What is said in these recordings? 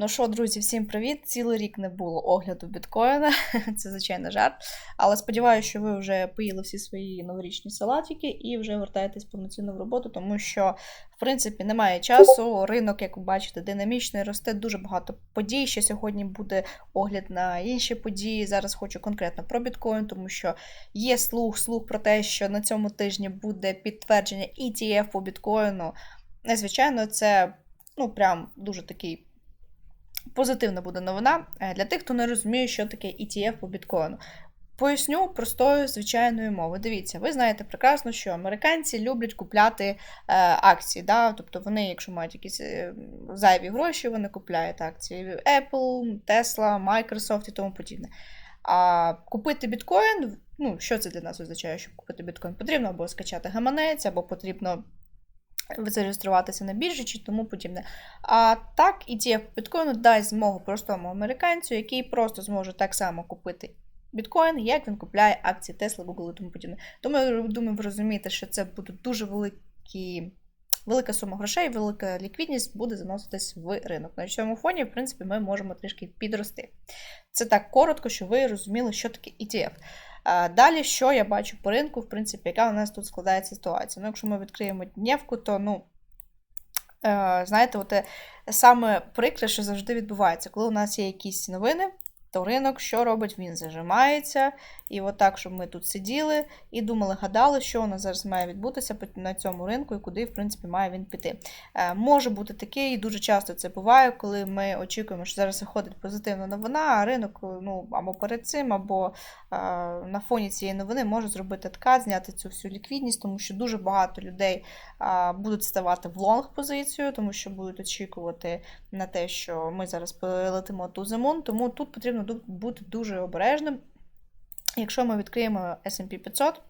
Ну що, друзі, всім привіт! Цілий рік не було огляду біткоїна, це звичайно жарт. Але сподіваюся, що ви вже поїли всі свої новорічні салатики і вже вертаєтесь повноцінно в роботу, тому що, в принципі, немає часу. Ринок, як ви бачите, динамічний, росте дуже багато подій. Ще сьогодні буде огляд на інші події. Зараз хочу конкретно про біткоін, тому що є слух, слух про те, що на цьому тижні буде підтвердження ETF по біткоїну. Звичайно, це ну прям дуже такий. Позитивна буде новина е, для тих, хто не розуміє, що таке ETF по біткоїну. Поясню простою звичайною мовою. Дивіться, ви знаєте прекрасно, що американці люблять купляти е, акції. Да? Тобто вони, якщо мають якісь е, зайві гроші, вони купляють акції Apple, Tesla, Microsoft і тому подібне. А купити біткоін, ну, що це для нас означає, щоб купити біткоін? Потрібно або скачати гаманець, або потрібно зареєструватися на біржі чи тому подібне. А так, ETF біткоїну дасть змогу простому американцю, який просто зможе так само купити біткоін, як він купляє акції Tesla, Google і тому подібне. Тому я думаю, ви розумієте, що це буде дуже великі. Велика сума грошей, велика ліквідність буде заноситись в ринок. На цьому фоні, в принципі, ми можемо трішки підрости. Це так коротко, щоб ви розуміли, що таке ETF. Далі, що я бачу по ринку, в принципі, яка у нас тут складається ситуація. Ну, Якщо ми відкриємо днівку, то, ну, е, знаєте, от, саме прикре, що завжди відбувається, коли у нас є якісь новини, то ринок що робить? Він зажимається. І от так, щоб ми тут сиділи і думали, гадали, що у нас зараз має відбутися на цьому ринку і куди, в принципі, має він піти. Е, може бути таке, і дуже часто це буває, коли ми очікуємо, що зараз виходить позитивна новина, а ринок ну, або перед цим, або е, на фоні цієї новини може зробити откат, зняти цю всю ліквідність, тому що дуже багато людей е, будуть ставати в лонг позицію, тому що будуть очікувати на те, що ми зараз полетимо ту зимун, тому тут потрібно бути дуже обережним. Якщо ми відкриємо SP 500,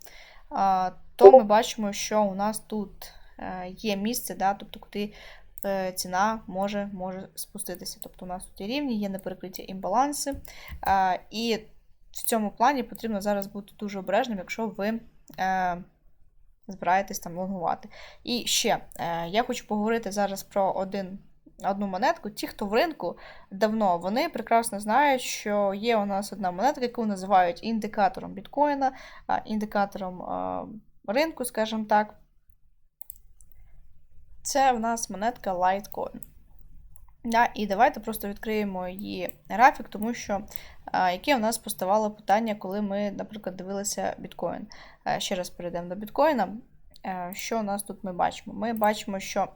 то ми бачимо, що у нас тут е, є місце, да, тобто куди е, ціна може може спуститися. Тобто у нас тут є рівні, є неперекриті імбаланси. І в цьому плані потрібно зараз бути дуже обережним, якщо ви е, збираєтесь там лонгувати. І ще я хочу поговорити зараз про один одну монетку. Ті, хто в ринку давно, вони прекрасно знають, що є у нас одна монетка, яку називають індикатором біткоїна, індикатором ринку, скажімо так. Це в нас монетка Litecoin. Да, І давайте просто відкриємо її графік, тому що а, яке у нас поставало питання, коли ми, наприклад, дивилися біткоін. Ще раз перейдемо до біткоїна. Що у нас тут ми бачимо? Ми бачимо, що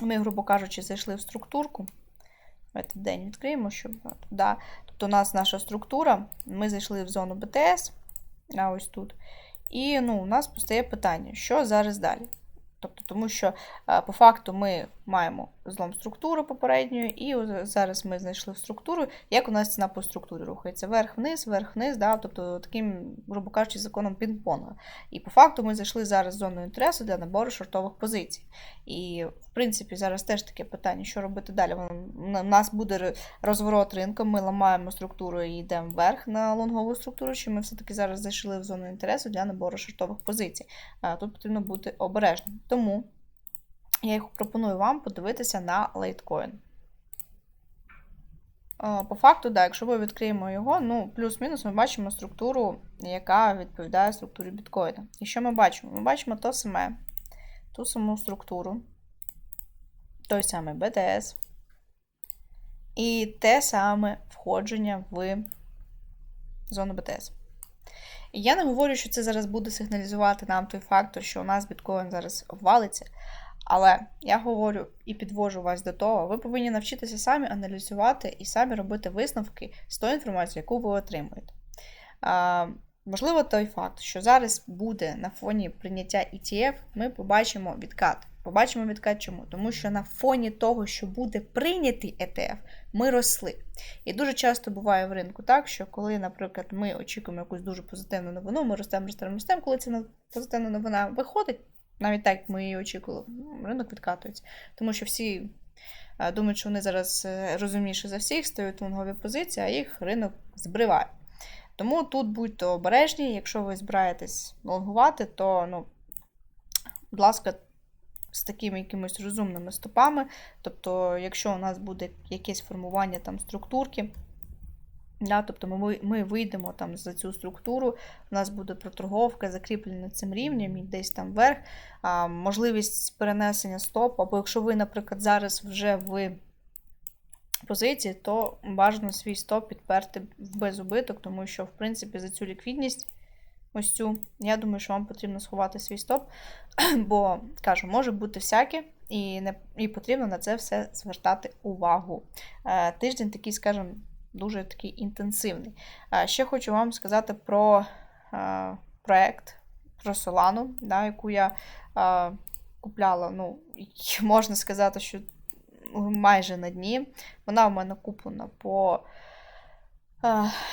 ми, грубо кажучи, зайшли в структурку. Давайте день відкриємо, щоб туди. Тобто у нас наша структура, ми зайшли в зону БТС, а ось тут. І ну, у нас постає питання, що зараз далі? Тобто, Тому що е, по факту ми маємо злом структуру попередньої, і зараз ми знайшли структуру, як у нас ціна по структурі рухається вверх-вниз, вверх-вниз, да? тобто таким, грубо кажучи, законом пінг-понга. І по факту ми зайшли зараз в зону інтересу для набору шортових позицій. І, в принципі, зараз теж таке питання, що робити далі. У нас буде розворот ринку, ми ламаємо структуру і йдемо вверх на лонгову структуру, чи ми все-таки зараз зайшли в зону інтересу для набору шортових позицій. Тут потрібно бути обережним. Тому я їх пропоную вам подивитися на Litecoin. По факту, да, якщо ми відкриємо його, ну, плюс-мінус ми бачимо структуру, яка відповідає структурі біткоїна. І що ми бачимо? Ми бачимо то саме, ту саму структуру, той самий BTS. І те саме входження в зону BTS. І я не говорю, що це зараз буде сигналізувати нам той фактор, що у нас біткоін зараз обвалиться. Але я говорю і підвожу вас до того, ви повинні навчитися самі аналізувати і самі робити висновки з тої інформації, яку ви отримуєте. А, Можливо, той факт, що зараз буде на фоні прийняття ETF, ми побачимо відкат. Побачимо відкат чому? Тому що на фоні того, що буде прийнятий ETF, ми росли. І дуже часто буває в ринку так, що коли, наприклад, ми очікуємо якусь дуже позитивну новину, ми ростемо, ростемо, ростемо, коли ця позитивна новина виходить, навіть так, як ми її очікували, ринок відкатується. Тому що всі е, думають, що вони зараз е, розумніші за всіх, стають лонгові позиції, а їх ринок збриває. Тому тут будьте обережні, якщо ви збираєтесь лонгувати, то, ну, будь ласка, з такими якимись розумними стопами. Тобто, якщо у нас буде якесь формування там структурки, Да, тобто ми ми вийдемо там за цю структуру, у нас буде проторговка, закріплена цим рівнем і десь там вверх, а, можливість перенесення стоп, або якщо ви, наприклад, зараз вже в позиції, то бажано свій стоп підперти в безубиток, тому що, в принципі, за цю ліквідність, ось цю, я думаю, що вам потрібно сховати свій стоп, бо кажу, може бути всяке, і не, і потрібно на це все звертати увагу. Е, Тиждень такий, скажімо, дуже такий інтенсивний. Е, ще хочу вам сказати про е, проект, про Solana, да, яку я е, купляла, ну, можна сказати, що майже на дні. Вона в мене куплена по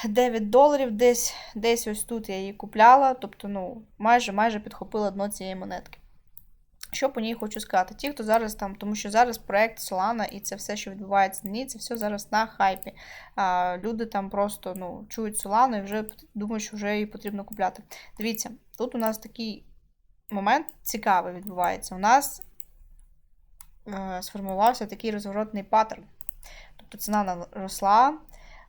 9 доларів, десь десь ось тут я її купляла, тобто, ну, майже майже підхопила дно цієї монетки. Що по ній хочу сказати? Ті, хто зараз там, тому що зараз проект Solana і це все, що відбувається на ній, це все зараз на хайпі. А, Люди там просто ну, чують Solana і вже думають, що вже її потрібно купляти. Дивіться, тут у нас такий момент цікавий відбувається. У нас е, сформувався такий розворотний паттерн. Тобто ціна росла,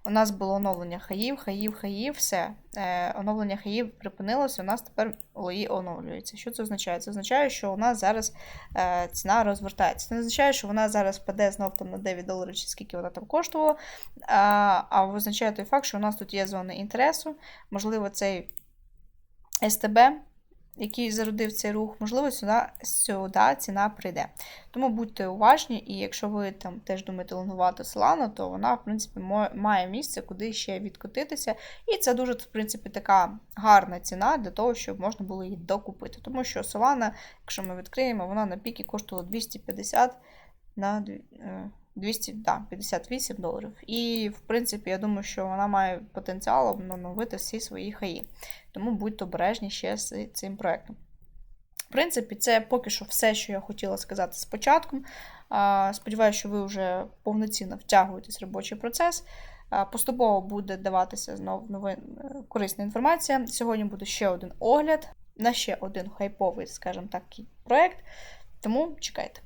у нас було оновлення хаїв, хаїв, хаїв, все. Е, Оновлення хаїв припинилося, у нас тепер лої оновлюється. Що це означає? Це означає, що у нас зараз е, ціна розвертається. Це не означає, що вона зараз впаде знов там на 9 доларів, чи скільки вона там коштувала. А, а означає той факт, що у нас тут є зони інтересу. Можливо, цей СТБ який зародив цей рух, можливо, сюди, сюди ціна прийде. Тому будьте уважні, і якщо ви там теж думаєте лонгувати Solana, то вона, в принципі, має місце, куди ще відкотитися. І це дуже, в принципі, така гарна ціна для того, щоб можна було її докупити. Тому що Solana, якщо ми відкриємо, вона на піки коштувала 250 на 258 доларів. І, в принципі, я думаю, що вона має потенціал обновити всі свої хаї. Тому будьте обережні ще з цим проєктом. В принципі, це поки що все, що я хотіла сказати спочатку. Сподіваюся, що ви вже повноцінно втягуєтесь в робочий процес. Поступово буде даватися знову новин, е, корисна інформація. Сьогодні буде ще один огляд на ще один хайповий, скажімо так, проєкт. Тому чекайте.